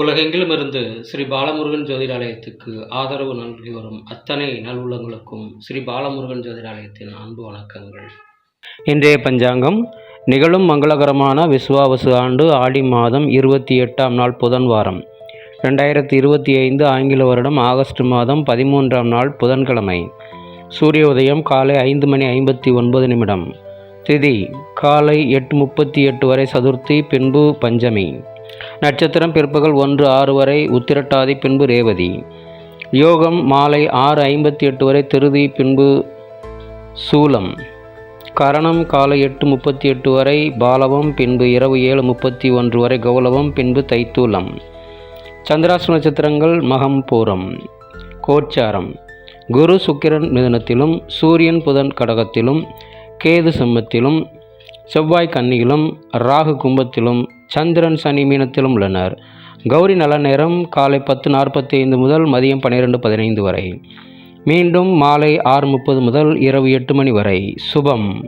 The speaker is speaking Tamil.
உலகெங்கிலும் இருந்து ஸ்ரீ பாலமுருகன் ஜோதிடாலயத்துக்கு ஆதரவு நல்கி வரும் அத்தனை நல்லுள்ளங்களுக்கும் ஸ்ரீ பாலமுருகன் ஜோதிடாலயத்தின் அன்பு வணக்கங்கள். இன்றைய பஞ்சாங்கம் நிகழும் மங்களகரமான விஸ்வாவசு ஆண்டு ஆடி மாதம் இருபத்தி எட்டாம் நாள் புதன் வாரம். ரெண்டாயிரத்தி இருபத்தி ஐந்து ஆங்கில வருடம் ஆகஸ்ட் மாதம் பதிமூன்றாம் நாள் புதன்கிழமை. சூரிய உதயம் காலை ஐந்து மணி ஐம்பத்தி ஒன்பது நிமிடம். திதி காலை எட்டு முப்பத்தி எட்டு வரை சதுர்த்தி பின்பு பஞ்சமி. நட்சத்திரம் பிற்பகல் ஒன்று ஆறு வரை உத்திரட்டாதி பின்பு ரேவதி. யோகம் மாலை ஆறு ஐம்பத்தி எட்டு வரை திருதி பின்பு சூலம். கரணம் காலை எட்டு முப்பத்தி எட்டு வரை பாலவம் பின்பு இரவு ஏழு முப்பத்தி ஒன்று வரை கௌலவம் பின்பு தைத்தூலம். சந்திராசு நட்சத்திரங்கள் மகம் பூரம். கோச்சாரம். குரு சுக்கிரன் மிதனத்திலும் சூரியன் புதன் கடகத்திலும் கேது சிம்மத்திலும் செவ்வாய் கன்னியிலும் ராகு கும்பத்திலும் சந்திரன் சனி மீனத்திலும் உள்ளனர். கௌரி நல்ல நேரம் காலை பத்து நாற்பத்தி ஐந்து முதல் மதியம் பன்னிரெண்டு பதினைந்து வரை. மீண்டும் மாலை ஆறு முப்பது முதல் இரவு எட்டு மணி வரை. சுபம்.